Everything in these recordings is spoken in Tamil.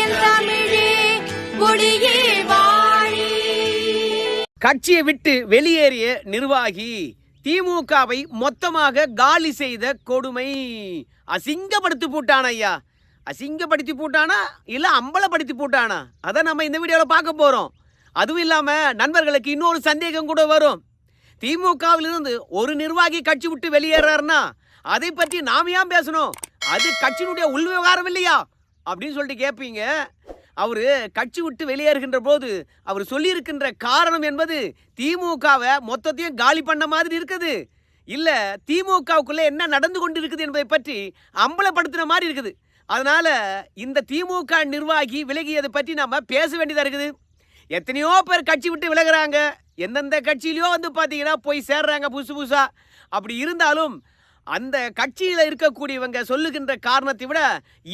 என் தமிழே வாழி. கட்சியை விட்டு வெளியேறிய நிர்வாகி திமுகவை மொத்தமாக காலி செய்த கொடுமை. அசிங்கப்படுத்தி போட்டான ஐயா. அசிங்கப்படுத்தி போட்டானா? இல்லை அம்பலப்படுத்தி போட்டானா? அதை நம்ம இந்த வீடியோவில் பார்க்க போகிறோம் அதுவும் இல்லாமல் நண்பர்களுக்கு இன்னொரு சந்தேகம் கூட வரும். திமுகவிலிருந்து ஒரு நிர்வாகி கட்சி விட்டு வெளியேறாருன்னா அதை பற்றி நாம ஏன் பேசணும்? அது கட்சியினுடைய உள் விவகாரம் இல்லையா? அப்படின்னு சொல்லிட்டு கேட்பீங்க அவர் கட்சி விட்டு வெளியேறுகின்ற போது அவர் சொல்லியிருக்கின்ற காரணம் என்பது திமுகவை மொத்தத்தையும் காலி பண்ண மாதிரி இருக்குது. இல்லை திமுகவுக்குள்ளே என்ன நடந்து கொண்டு இருக்குது என்பதை பற்றி அம்பலப்படுத்தின மாதிரி இருக்குது. அதனால் இந்த திமுக நிர்வாகி விலகியதை பற்றி நம்ம பேச வேண்டியதாக இருக்குது. எத்தனையோ பேர் கட்சி விட்டு விலகிறாங்க. எந்தெந்த கட்சியிலையோ வந்து பார்த்தீங்கன்னா போய் சேர்றாங்க புதுசு புதுசாக அப்படி இருந்தாலும் அந்த கட்சியில் இருக்கக்கூடியவங்க சொல்லுகின்ற காரணத்தை விட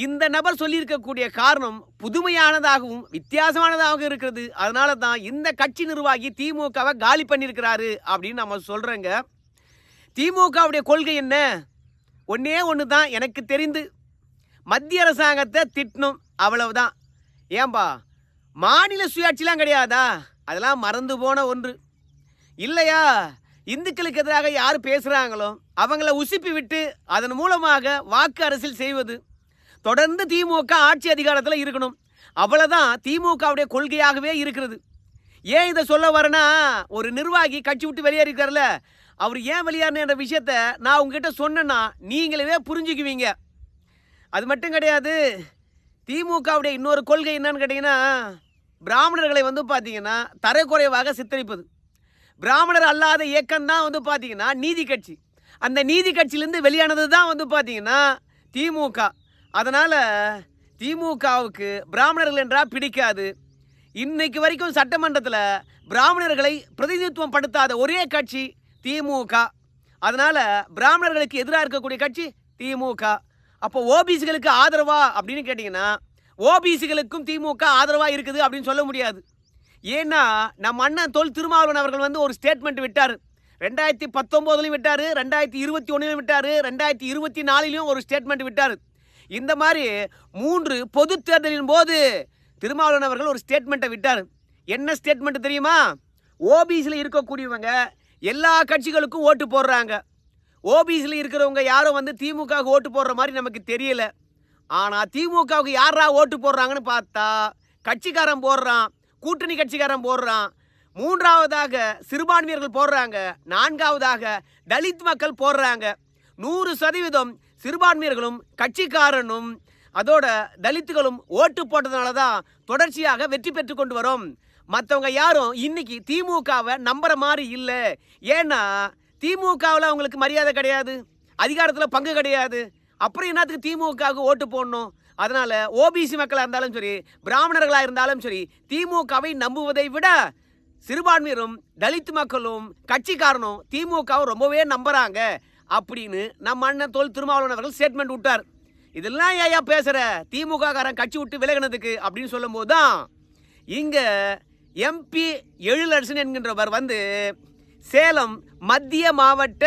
இந்த நபர் சொல்லியிருக்கக்கூடிய காரணம் புதுமையானதாகவும் வித்தியாசமானதாகவும் இருக்கிறது. அதனால தான் இந்த கட்சி நிர்வாகி திமுகவை காலி பண்ணியிருக்கிறாரு அப்படின்னு நம்ம சொல்கிறேங்க திமுகவுடைய கொள்கை என்ன? ஒன்றே ஒன்று தான் எனக்கு தெரிந்து. மத்திய அரசாங்கத்தை திட்டணும் அவ்வளவுதான். ஏன்பா மாநில சுயாட்சிலாம் கிடையாதா? அதெல்லாம் மறந்து போன ஒன்று. இல்லையா? இந்துக்களுக்கு எதிராக யார் பேசுகிறாங்களோ அவங்கள உசுப்பி விட்டு அதன் மூலமாக வாக்கு அரசியல் செய்வது. தொடர்ந்து திமுக ஆட்சி அதிகாரத்தில் இருக்கணும். அவ்வளோதான் திமுகவுடைய கொள்கையாகவே இருக்கிறது. ஏன் இதை சொல்ல வரேன்னா ஒரு நிர்வாகி கட்சி விட்டு வெளியேறிருக்கார்ல அவர் ஏன் வெளியேறின விஷயத்த நான் உங்ககிட்ட சொன்னேன்னா நீங்களே புரிஞ்சுக்குவீங்க. அது மட்டும் கிடையாது திமுகவுடைய இன்னொரு கொள்கை என்னன்னு கேட்டிங்கன்னா பிராமணர்களை வந்து பார்த்தீங்கன்னா தரக்குறைவாக சித்தரிப்பது. பிராமணர் அல்லாத இயக்கம் தான் வந்து பார்த்தீங்கன்னா நீதி கட்சி. அந்த நீதி கட்சியிலேருந்து வெளியானது தான் வந்து பார்த்தீங்கன்னா திமுக. அதனால் திமுகவுக்கு பிராமணர்கள் என்றால் பிடிக்காது. இன்னைக்கு வரைக்கும் சட்டமன்றத்தில் பிராமணர்களை பிரதிநிதித்துவம் படுத்தாத ஒரே கட்சி திமுக. அதனால் பிராமணர்களுக்கு எதிராக இருக்கக்கூடிய கட்சி திமுக. அப்போ ஓபிசிகளுக்கு ஆதரவா அப்படின்னு கேட்டிங்கன்னா ஓபிசிகளுக்கும் திமுக ஆதரவாக இருக்குது அப்படின்னு சொல்ல முடியாது. ஏன்னா நம்ம அண்ணன் தொல் திருமாவளவன் அவர்கள் வந்து ஒரு ஸ்டேட்மெண்ட் விட்டார். ரெண்டாயிரத்தி பத்தொம்போதுலையும் விட்டார் ரெண்டாயிரத்தி இருபத்தி ஒன்றுலையும் விட்டார் ரெண்டாயிரத்தி இருபத்தி நாலுலையும் ஒரு ஸ்டேட்மெண்ட் விட்டார். இந்த மாதிரி மூன்று பொது தேர்தலின் போது திருமாவளவன் அவர்கள் ஒரு ஸ்டேட்மெண்ட்டை விட்டார். என்ன ஸ்டேட்மெண்ட் தெரியுமா? ஓபிசியில் இருக்கக்கூடியவங்க எல்லா கட்சிகளுக்கும் ஓட்டு போடுறாங்க. ஓபிசியில் இருக்கிறவங்க யாரும் வந்து திமுக ஓட்டு போடுற மாதிரி நமக்கு தெரியல. ஆனால் திமுகவுக்கு யாரா ஓட்டு போடுறாங்கன்னு பார்த்தா கட்சிக்காரன் போடுறான். கூட்டணி கட்சிக்காரன் போடுறான். மூன்றாவதாக சிறுபான்மையர்கள் போடுறாங்க. நான்காவதாக தலித் மக்கள் போடுறாங்க. நூறு சதவீதம் சிறுபான்மையர்களும் கட்சிக்காரனும் அதோட தலித்துகளும் ஓட்டு போட்டதுனால தான் தொடர்ச்சியாக வெற்றி பெற்று கொண்டு வரும். மற்றவங்க யாரும் இன்னைக்கு திமுகவை நம்புற மாதிரி இல்லை. ஏன்னா திமுகவில் அவங்களுக்கு மரியாதை கிடையாது. அதிகாரத்தில் பங்கு கிடையாது. அப்புறம் என்னத்துக்கு திமுகவுக்கு ஓட்டு போடணும்? அதனால ஓபிசி மக்களாக இருந்தாலும் சரி பிராமணர்களாக இருந்தாலும் சரி திமுகவை நம்புவதை விட சிறுபான்மையரும் தலித் மக்களும் கட்சிக்காரனும் திமுகவை ரொம்பவே நம்புகிறாங்க அப்படின்னு நம்ம அண்ணன் தொல் திருமாவளவன் அவர்கள் ஸ்டேட்மெண்ட் விட்டார். இதெல்லாம் ஏயா பேசுகிற திமுக காரன் கட்சி விட்டு விலகினதுக்கு அப்படின்னு சொல்லும்போது தான் இங்கே எம்பி எழிலரசன் என்கின்றவர் வந்து சேலம் மத்திய மாவட்ட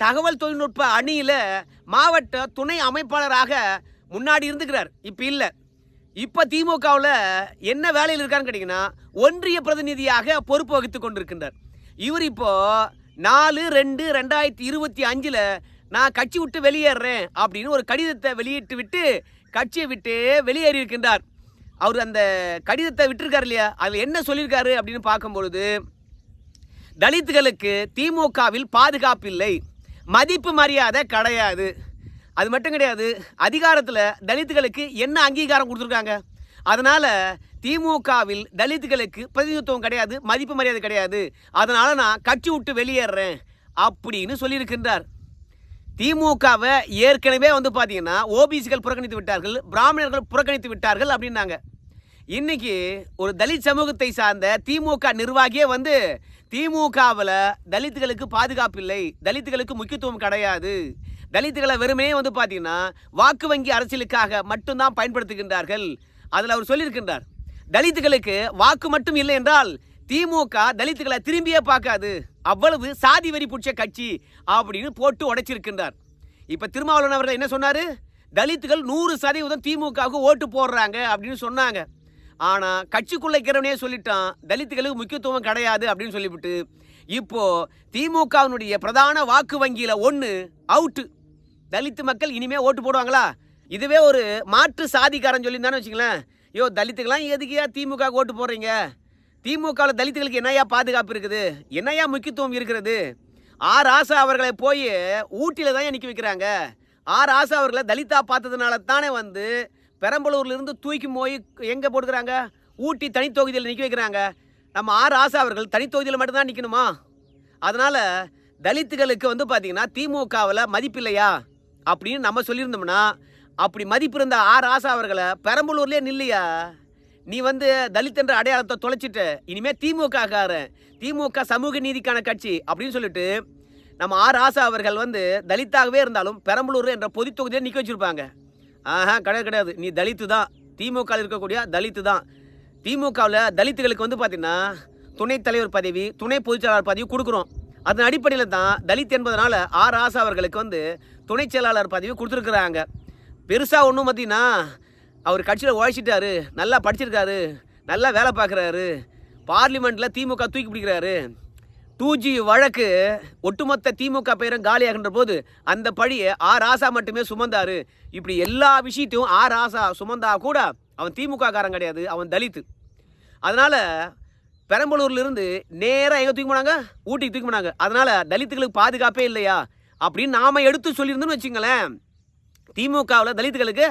தகவல் தொழில்நுட்ப அணியில் மாவட்ட துணை அமைப்பாளராக முன்னாடி இருந்துக்கிறார். இப்போ இல்லை. இப்போ திமுகவில் என்ன வேலையில் இருக்கான்னு கேட்டிங்கன்னா ஒன்றிய பிரதிநிதியாக பொறுப்பு வகித்து கொண்டிருக்கின்றார். இவர் இப்போ நாலு ரெண்டு ரெண்டாயிரத்தி இருபத்தி அஞ்சில் நான் கட்சி விட்டு வெளியேறேன் அப்படின்னு ஒரு கடிதத்தை வெளியிட்டு விட்டு கட்சியை விட்டு வெளியேறி இருக்கின்றார். அவர் அந்த கடிதத்தை விட்டுருக்கார் இல்லையா? அதில் என்ன சொல்லியிருக்காரு அப்படின்னு பார்க்கும்பொழுது தலித்துகளுக்கு திமுகவில் பாதுகாப்பு இல்லை. மதிப்பு மரியாதை கிடையாது. அது மட்டும் கிடையாது அதிகாரத்தில் தலித்துகளுக்கு என்ன அங்கீகாரம் கொடுத்துருக்காங்க? அதனால் திமுகவில் தலித்துகளுக்கு பிரதிநிதித்துவம் கிடையாது மதிப்பு மரியாதை கிடையாது. அதனால் நான் கட்சி விட்டு வெளியேறுறேன் அப்படின்னு சொல்லியிருக்கின்றார். திமுகவை ஏற்கனவே வந்து பார்த்தீங்கன்னா ஓபிசிகள் புறக்கணித்து விட்டார்கள் பிராமணர்கள் புறக்கணித்து விட்டார்கள் அப்படின்னாங்க. இன்னைக்கு ஒரு தலித் சமூகத்தை சார்ந்த திமுக நிர்வாகியே வந்து திமுகவில் தலித்துகளுக்கு பாதுகாப்பு இல்லை தலித்துகளுக்கு முக்கியத்துவம் கிடையாது தலித்துகளை வெறுமனே வந்து பார்த்தீங்கன்னா வாக்கு வங்கி அரசியலுக்காக மட்டும்தான் பயன்படுத்துகின்றார்கள். அதில் அவர் சொல்லியிருக்கின்றார் தலித்துகளுக்கு வாக்கு மட்டும் இல்லை என்றால் திமுக தலித்துகளை திரும்பியே பார்க்காது. அவ்வளவு சாதி வரி பிடிச்ச கட்சி அப்படின்னு போட்டு உடைச்சிருக்கின்றார். இப்போ திருமாவளவன் அவர்கள் என்ன சொன்னார்? தலித்துகள் நூறு சதவீதம் திமுகவுக்கு ஓட்டு போடுறாங்க அப்படின்னு சொன்னாங்க. ஆனால் கட்சிக்குள்ளே இருக்கிறவனே சொல்லிட்டான் தலித்துகளுக்கு முக்கியத்துவம் கிடையாது அப்படின்னு சொல்லிவிட்டு இப்போ திமுகவினுடைய பிரதான வாக்கு வங்கியில் ஒன்று அவுட்டு. தலித்து மக்கள் இனிமே ஓட்டு போடுவாங்களா? இதுவே ஒரு மாற்று சாதிக்காரன் சொல்லியிருந்தானு வச்சுங்களேன் ஐயோ தலித்துக்கெல்லாம் எதுக்கியா திமுக ஓட்டு போடுறீங்க? திமுகவில் தலித்துகளுக்கு என்னையா பாதுகாப்பு இருக்குது? என்னையா முக்கியத்துவம் இருக்கிறது? ஆர் ஆசா அவர்களை போய் ஊட்டியில் தான் நிற்க வைக்கிறாங்க. ஆர் ஆசா அவர்களை தலிதா பார்த்ததுனால தானே வந்து பெரம்பலூர்லேருந்து தூக்கி போய் எங்கே போட்டுக்கிறாங்க? ஊட்டி தனித்தொகுதியில் நிற்க வைக்கிறாங்க. நம்ம ஆர் ஆசா அவர்கள் தனித்தொகுதியில் மட்டும்தான் நிற்கணுமா அதனால் தலித்துகளுக்கு வந்து பார்த்திங்கன்னா திமுகவில் மதிப்பில்லையா அப்படின்னு நம்ம சொல்லியிருந்தோம்னா அப்படி மதிப்பு இருந்த ஆர். ஆசா அவர்களை பெரம்பலூர்லேயே நில்லையா? நீ வந்து தலித் என்ற அடையாளத்தை தொலைச்சிட்ட. இனிமே திமுக காரன் திமுக சமூக நீதிக்கான கட்சி அப்படின்னு சொல்லிட்டு நம்ம ஆர். ஆசா அவர்கள் வந்து தலித்தாகவே இருந்தாலும் பெரம்பலூர் என்ற பொது தொகுதியை நிற்க வச்சிருப்பாங்க. ஆஹா கிடையாது கிடையாது. நீ தலித்து தான். திமுகவில் இருக்கக்கூடிய தலித்து தான். திமுகவில் தலித்துகளுக்கு வந்து பார்த்தீங்கன்னா துணைத் தலைவர் பதவி துணை பொதுச்செயலாளர் பதவி கொடுக்குறோம். அதன் அடிப்படையில் தான் தலித் என்பதனால் ஆர் ஆசா அவர்களுக்கு வந்து துணை செயலாளர் பதவி கொடுத்துருக்குறாங்க. பெருசாக ஒன்றும் பார்த்தீங்கன்னா அவர் கட்சியில் உழைச்சிட்டாரு நல்லா படிச்சிருக்காரு நல்லா வேலை பார்க்குறாரு பார்லிமெண்ட்டில் திமுக தூக்கி பிடிக்கிறாரு. டூ ஜி வழக்கு ஒட்டுமொத்த திமுக பெயரும் காலியாகின்ற போது அந்த பழியை ஆர் ஆசா மட்டுமே சுமந்தாரு. இப்படி எல்லா விஷயத்தையும் ஆர் ஆசா சுமந்தா கூட அவன் திமுக காரன் கிடையாது அவன் தலித்து. அதனால் பெரம்பலூர்லேருந்து நேராக எங்கே தூக்கி போனாங்க? ஊட்டிக்கு தூக்கி போனாங்க. அதனால் தலித்துகளுக்கு பாதுகாப்பே இல்லையா? அப்படின்னு நாம் எடுத்து சொல்லியிருந்தோன்னு வச்சுங்களேன். திமுகவில் தலித்துகளுக்கு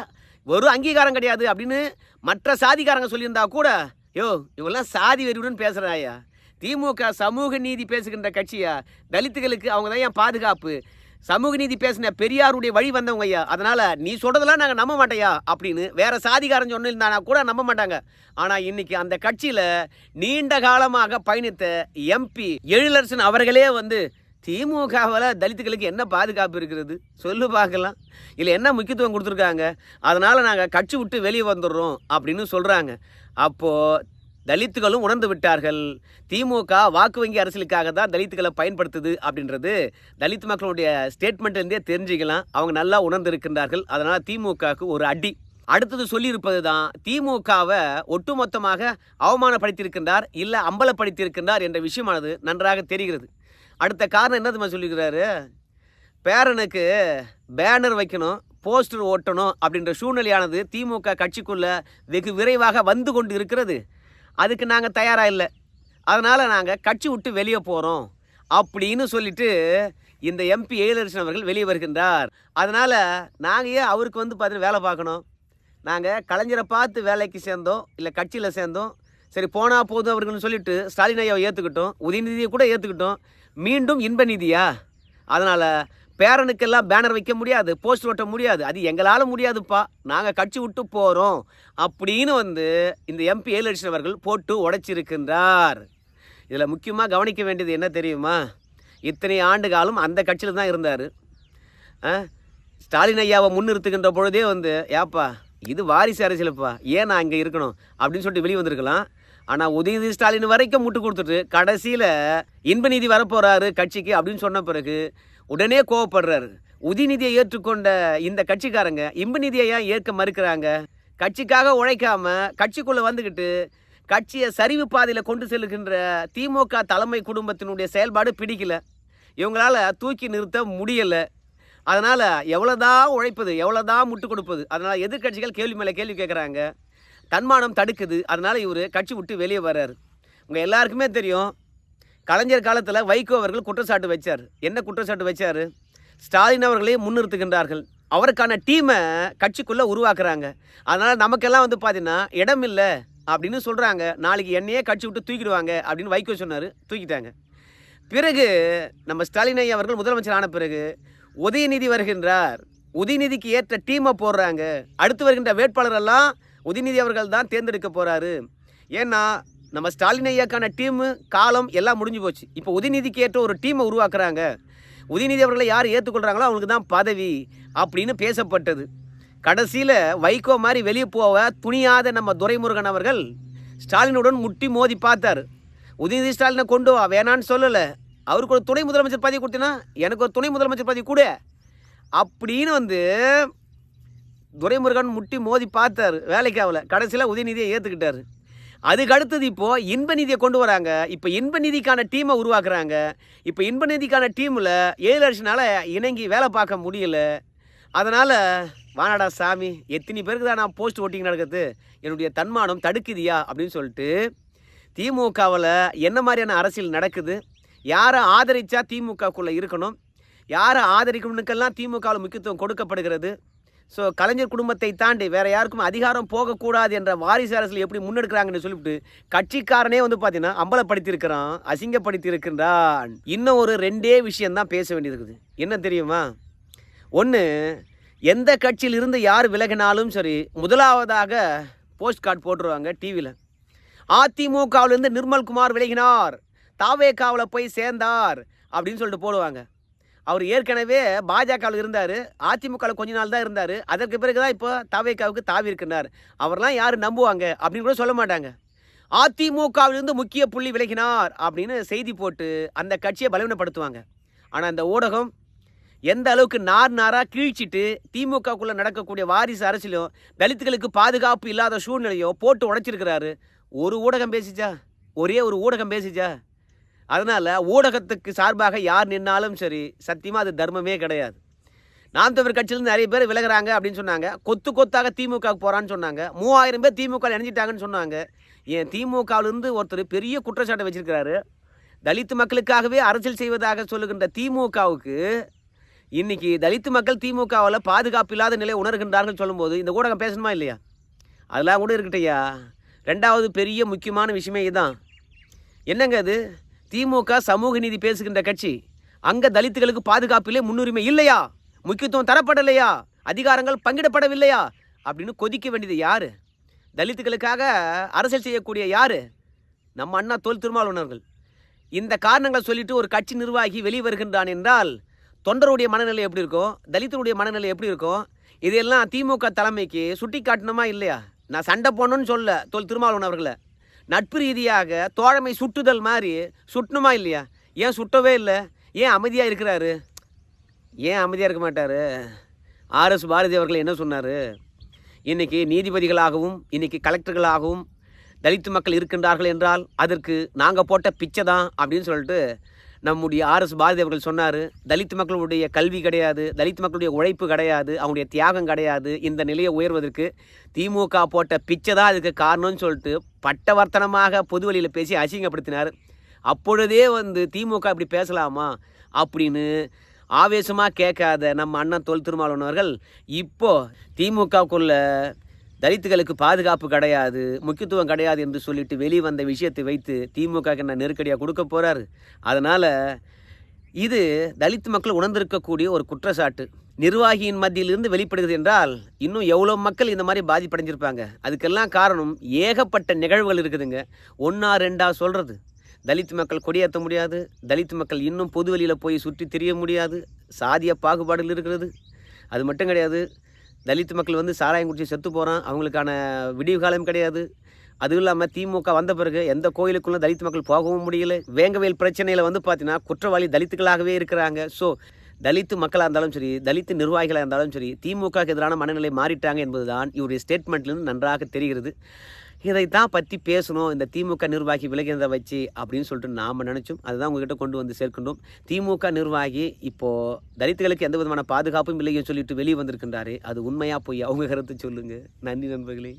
ஒரு அங்கீகாரம் கிடையாது அப்படின்னு மற்ற சாதிக்காரங்க சொல்லியிருந்தா கூட யோ இவெல்லாம் சாதி வெறியுடன் பேசுகிறாயா திமுக சமூக நீதி பேசுகின்ற கட்சியா? தலித்துகளுக்கு அவங்க தான் ஏன் பாதுகாப்பு? சமூக நீதி பேசின பெரியாருடைய வழி வந்தவங்க ஐயா. அதனால் நீ சொல்கிறதெல்லாம் நாங்கள் நம்ப மாட்டையா அப்படின்னு வேறு சாதிகாரன் சொன்னிருந்தானா கூட நம்ப மாட்டாங்க. ஆனால் இன்னைக்கு அந்த கட்சியில் நீண்ட காலமாக பயணித்த எம்பி எழிலரசன் அவர்களே வந்து திமுகவில் தலித்துகளுக்கு என்ன பாதுகாப்பு இருக்கிறது? சொல்லு பார்க்கலாம். இல்லை என்ன முக்கியத்துவம் கொடுத்துருக்காங்க? அதனால் நாங்கள் கட்சி விட்டு வெளியே வந்துடுறோம் அப்படின்னு சொல்கிறாங்க அப்போது தலித்துகளும் உணர்ந்து விட்டார்கள். திமுக வாக்கு வங்கி அரசியலுக்காக தான் தலித்துகளை பயன்படுத்துது அப்படின்றது தலித் மக்களுடைய ஸ்டேட்மெண்ட்லேருந்தே தெரிஞ்சுக்கலாம். அவங்க நல்லா உணர்ந்து இருக்கின்றார்கள் அதனால் திமுகவுக்கு ஒரு அடி. அடுத்தது சொல்லியிருப்பது தான் திமுகவை ஒட்டுமொத்தமாக அவமானப்படுத்தியிருக்கின்றார் இல்லை அம்பலப்படுத்தியிருக்கின்றார் என்ற விஷயமானது நன்றாக தெரிகிறது. அடுத்த காரணம் என்ன தெரியுமா சொல்லியிருக்கிறாரு? பேரனுக்கு பேனர் வைக்கணும் போஸ்டர் ஓட்டணும் அப்படின்ற சூழ்நிலையானது திமுக கட்சிக்குள்ளே வெகு விரைவாக வந்து கொண்டு இருக்கிறது. அதுக்கு நாங்கள் தயாராக இல்லை. அதனால் நாங்கள் கட்சி விட்டு வெளியே போகிறோம் அப்படின்னு சொல்லிட்டு இந்த எம்பி எழிலரசன் அவர்கள் வெளியே வருகின்றார். அதனால் நாங்கள் ஏன் அவருக்கு வந்து பார்த்தீங்கன்னா வேலை பார்க்கணும்? நாங்கள் கலைஞரை பார்த்து வேலைக்கு சேர்ந்தோம் இல்லை கட்சியில் சேர்ந்தோம். சரி போனால் போதும் அவர்கள்னு சொல்லிட்டு ஸ்டாலின் ஐயாவை ஏற்றுக்கிட்டோம் உதயநிதியை கூட ஏற்றுக்கிட்டோம் மீண்டும் இன்ப நிதியா? அதனால் பேரனுக்கெல்லாம் பேனர் வைக்க முடியாது போஸ்ட் ஓட்ட முடியாது. அது எங்களால் முடியாதுப்பா. நாங்கள் கட்சி விட்டு போகிறோம் அப்படின்னு வந்து இந்த எம்பி ஏழு அவர்கள் போட்டு உடைச்சிருக்கின்றார். இதில் முக்கியமாக கவனிக்க வேண்டியது என்ன தெரியுமா? இத்தனை ஆண்டு காலம் அந்த கட்சியில் தான் இருந்தார். ஸ்டாலின் ஐயாவை முன்னிறுத்துகின்ற பொழுதே வந்து ஏப்பா இது வாரிசு அரசியலுப்பா. ஏன் நான் இங்கே இருக்கணும்? அப்படின்னு சொல்லிட்டு வெளியே வந்திருக்கலாம். ஆனால் உதயநிதி ஸ்டாலின் வரைக்கும் முட்டு கொடுத்துட்டு கடைசியில் இன்பநிதி வரப்போகிறாரு கட்சிக்கு அப்படின்னு சொன்ன பிறகு உடனே கோவப்படுறாரு. உதிநிதியை ஏற்றுக்கொண்ட இந்த கட்சிக்காரங்க இம்பு நிதியை ஏன் ஏற்க மறுக்கிறாங்க? கட்சிக்காக உழைக்காம கட்சிக்குள்ளே வந்துக்கிட்டு கட்சியை சரிவு பாதையில் கொண்டு செல்லுகின்ற திமுக தலைமை குடும்பத்தினுடைய செயல்பாடு பிடிக்கல. இவங்களால் தூக்கி நிறுத்த முடியலை. அதனால் எவ்வளோதான் உழைப்பது எவ்வளோதான் முட்டு கொடுப்பது அதனால் எதிர்க்கட்சிகள் கேள்வி மேலே கேள்வி கேட்குறாங்க தன்மானம் தடுக்குது. அதனால் இவர் கட்சி விட்டு வெளியே வர்றாரு. உங்கள் எல்லாருக்குமே தெரியும் கலைஞர் காலத்தில் வைகோ அவர்கள் குற்றச்சாட்டு வச்சார். என்ன குற்றச்சாட்டு வச்சார்? ஸ்டாலின் அவர்களே முன்னிறுத்துகின்றார்கள். அவருக்கான டீமை கட்சிக்குள்ளே உருவாக்குறாங்க. அதனால் நமக்கெல்லாம் வந்து பார்த்தீங்கன்னா இடம் இல்லை அப்படின்னு சொல்கிறாங்க நாளைக்கு என்னையே கட்சி விட்டு தூக்கிடுவாங்க அப்படின்னு வைகோ சொன்னார். தூக்கிட்டாங்க. பிறகு நம்ம ஸ்டாலின் ஐயா அவர்கள் முதலமைச்சர் ஆன பிறகு உதயநிதி வருகின்றார். உதயநிதிக்கு ஏற்ற டீமை போடுறாங்க. அடுத்து வருகின்ற வேட்பாளரெல்லாம் உதயநிதி அவர்கள் தான் தேர்ந்தெடுக்க போகிறாரு ஏன்னா நம்ம ஸ்டாலின் ஐயாக்கான டீமு காலம் எல்லாம் முடிஞ்சு போச்சு. இப்போ உதயநிதிக்கு ஏற்ற ஒரு டீமை உருவாக்குறாங்க. உதயநிதி அவர்களை யார் ஏற்றுக்கொள்கிறாங்களோ அவங்களுக்கு தான் பதவி அப்படின்னு பேசப்பட்டது. கடைசியில் வைகோ மாதிரி வெளியே போக துணியாத நம்ம துரைமுருகன் அவர்கள் ஸ்டாலினுடன் முட்டி மோதி பார்த்தார். உதயநிதி ஸ்டாலினை கொண்டு வா வேணான்னு சொல்லலை. அவருக்கு ஒரு துணை முதலமைச்சர் பதவி கொடுத்தீங்கன்னா எனக்கு ஒரு துணை முதலமைச்சர் பதவி கொடு. அப்படின்னு வந்து துரைமுருகன் முட்டி மோதி பார்த்தாரு. வேலைக்கு ஆகலை. கடைசியில் உதயநிதியை ஏற்றுக்கிட்டார் அதுக்கு அடுத்தது இப்போது இன்ப நிதியை கொண்டு வராங்க. இப்போ இன்ப நிதிக்கான டீமை உருவாக்குறாங்க. இப்போ இன்ப நிதிக்கான டீமில் ஏழு வருஷனால இணங்கி வேலை பார்க்க முடியல. அதனால் வானடா சாமி எத்தனை பேருக்கு தான் நான் போஸ்ட் ஓட்டிங் நடக்குது என்னுடைய தன்மானம் தடுக்குதியா? அப்படின்னு சொல்லிட்டு திமுகவில் என்ன மாதிரியான அரசியல் நடக்குது? யாரை ஆதரித்தா திமுகக்குள்ளே இருக்கணும்? யாரை ஆதரிக்கணுக்கெல்லாம் திமுகவில் முக்கியத்துவம் கொடுக்கப்படுகிறது? ஸோ கலைஞர் குடும்பத்தை தாண்டி வேறு யாருக்கும் அதிகாரம் போகக்கூடாது என்ற வாரிசு அரசியல் எப்படி முன்னெடுக்கிறாங்கன்னு சொல்லிவிட்டு கட்சிக்காரனே வந்து பார்த்தீங்கன்னா அம்பலப்படுத்தியிருக்கிறான் அசிங்கப்படுத்தியிருக்கின்றான். இன்னும் ஒரு ரெண்டே விஷயம்தான் பேச வேண்டியது இருக்குது என்ன தெரியுமா? ஒன்று எந்த கட்சியில் இருந்து யார் விலகினாலும் சரி முதலாவதாக போஸ்ட் கார்டு போட்டுருவாங்க டிவியில் அதிமுகவிலிருந்து நிர்மல்குமார் விலகினார் தாவேக்காவில் போய் சேர்ந்தார் அப்படின்னு சொல்லிட்டு போடுவாங்க. அவர் ஏற்கனவே பாஜகவில் இருந்தார் அதிமுகவில் கொஞ்ச நாள் தான் இருந்தார். அதற்கு பிறகு தான் இப்போ தாவேக்காவுக்கு தாவி இருக்கின்றார். அவர்லாம் யார் நம்புவாங்க அப்படின்னு கூட சொல்ல மாட்டாங்க. அதிமுகவிலிருந்து முக்கிய புள்ளி விலகினார் அப்படின்னு செய்தி போட்டு அந்த கட்சியை பலவீனப்படுத்துவாங்க. ஆனால் அந்த ஊடகம் எந்த அளவுக்கு நார் நாராக கீழ்ச்சிட்டு திமுகக்குள்ளே நடக்கக்கூடிய வாரிசு அரசியலும் தலித்துகளுக்கு பாதுகாப்பு இல்லாத சூழ்நிலையோ போட்டு உடைச்சிருக்கிறாரு. ஒரு ஊடகம் பேசிச்சா? ஒரே ஒரு ஊடகம் பேசிச்சா? அதனால் ஊடகத்துக்கு சார்பாக யார் நின்னாலும் சரி சத்தியமாக அது தர்மமே கிடையாது. நாம் தமிழர் கட்சியிலேருந்து நிறைய பேர் விலகுறாங்க அப்படின்னு சொன்னாங்க. கொத்து கொத்தாக திமுகவுக்கு போகிறான்னு சொன்னாங்க. மூவாயிரம் பேர் திமுக இணைஞ்சிட்டாங்கன்னு சொன்னாங்க. ஏன் திமுகவிலிருந்து ஒருத்தர் பெரிய குற்றச்சாட்டை வச்சிருக்கிறாரு. தலித்து மக்களுக்காகவே அரசியல் செய்வதாக சொல்லுகின்ற திமுகவுக்கு இன்றைக்கி தலித்து மக்கள் திமுகவில் பாதுகாப்பு இல்லாத நிலை உணர்கின்றார்கள் சொல்லும்போது இந்த ஊடகம் பேசணுமா இல்லையா? அதெல்லாம் கூட இருக்கட்டையா? ரெண்டாவது பெரிய முக்கியமான விஷயமே இதுதான் என்னங்க அது? திமுக சமூக நீதி பேசுகின்ற கட்சி அங்கே தலித்துகளுக்கு பாதுகாப்பிலே முன்னுரிமை இல்லையா? முக்கியத்துவம் தரப்படலையா? அதிகாரங்கள் பங்கிடப்படவில்லையா? அப்படின்னு கொதிக்க வேண்டியது யாரு? தலித்துகளுக்காக அரசியல் செய்யக்கூடிய யாரு? நம்ம அண்ணா தோல் திருமாவளவர்கள் இந்த காரணங்களை சொல்லிட்டு ஒரு கட்சி நிர்வாகி வெளியே வருகின்றான் என்றால் தொண்டருடைய மனநிலை எப்படி இருக்கும்? தலித்தருடைய மனநிலை எப்படி இருக்கும்? இதெல்லாம் திமுக தலைமைக்கு சுட்டி காட்டணுமா இல்லையா? நான் சண்டை போடணும்னு சொல்ல தோல் திருமாவளவன் அவர்களை. நட்பு ரீதியாக தோழமை சுட்டுதல் மாதிரி சுட்டணுமா இல்லையா? ஏன் சுட்டவே இல்லை? ஏன் அமைதியாக இருக்கிறாரு? ஏன் அமைதியாக இருக்க மாட்டார்? ஆர்எஸ் பாரதி அவர்கள் என்ன சொன்னார்? இன்றைக்கி நீதிபதிகளாகவும் இன்றைக்கி கலெக்டர்களாகவும் தலித்து மக்கள் இருக்கின்றார்கள் என்றால் அதற்கு நாங்கள் போட்ட பிச்சை தான் அப்படின்னு சொல்லிட்டு நம்முடைய ஆர்எஸ் பாரதி அவர்கள் சொன்னார் தலித் மக்களுடைய கல்வி கிடையாது தலித் மக்களுடைய உழைப்பு கிடையாது அவங்களுடைய தியாகம் கிடையாது இந்த நிலையை உயர்வதற்கு திமுக போட்ட பிச்சை தான் அதுக்கு காரணம்னு சொல்லிட்டு பட்டவர்த்தனமாக பொதுவெளியில் பேசி அசிங்கப்படுத்தினார். அப்பொழுதே வந்து திமுக இப்படி பேசலாமா? அப்படின்னு ஆவேசமாக கேட்காத நம்ம அண்ணன் தொல் திருமாவளவன் அவர்கள் இப்போது திமுகவுக்குள்ள தலித்துகளுக்கு பாதுகாப்பு கிடையாது முக்கியத்துவம் கிடையாது என்று சொல்லிட்டு வெளியே வந்த விஷயத்தை வைத்து திமுக என்ன நெருக்கடியாக கொடுக்க போகிறாரு அதனால் இது தலித் மக்கள் உணர்ந்திருக்கக்கூடிய ஒரு குற்றச்சாட்டு. நிர்வாகியின் மத்தியிலிருந்து வெளிப்படுகிறது என்றால் இன்னும் எவ்வளோ மக்கள் இந்த மாதிரி பாதிப்படைஞ்சிருப்பாங்க. அதுக்கெல்லாம் காரணம் ஏகப்பட்ட நிகழ்வுகள் இருக்குதுங்க. ஒன்றா ரெண்டா சொல்கிறது தலித் மக்கள் கொடியேற்ற முடியாது. தலித் மக்கள் இன்னும் பொதுவெளியில் போய் சுற்றி திரிய முடியாது. சாதிய பாகுபாடுகள் இருக்கிறது. அது மட்டும் கிடையாது. தலித் மக்கள் வந்து சாராயம் குடிச்சு செத்து போகிறான் அவங்களுக்கான விடிவு காலம் கிடையாது. அதுவும் இல்லாமல் திமுக வந்த பிறகு எந்த கோயிலுக்குள்ளே தலித் மக்கள் போகவும் முடியல. வேங்கவேல் பிரச்சனையில் வந்து பார்த்தீங்கன்னா குற்றவாளி தலித்துகளாகவே இருக்கிறாங்க. ஸோ தலித்து மக்களாக இருந்தாலும் சரி தலித்து நிர்வாகிகளாக இருந்தாலும் சரி திமுகவுக்கு எதிரான மனநிலை மாறிட்டாங்க என்பதுதான் இவருடைய ஸ்டேட்மெண்ட்லேருந்து நன்றாக தெரிகிறது. இதைத்தான் பற்றி பேசணும். இந்த திமுக நிர்வாகி விலகினதை வச்சு அப்படின்னு சொல்லிட்டு நாம் நினச்சோம். அதுதான் உங்ககிட்ட கொண்டு வந்து சேர்க்கின்றோம். திமுக நிர்வாகி இப்போது தலித்துகளுக்கு எந்த விதமான பாதுகாப்பும் இல்லைன்னு சொல்லிட்டு வெளியே வந்திருக்கின்றாரு. அது உண்மையாக போய் அவங்க கருத்து சொல்லுங்கள் நன்றி நண்பர்களே.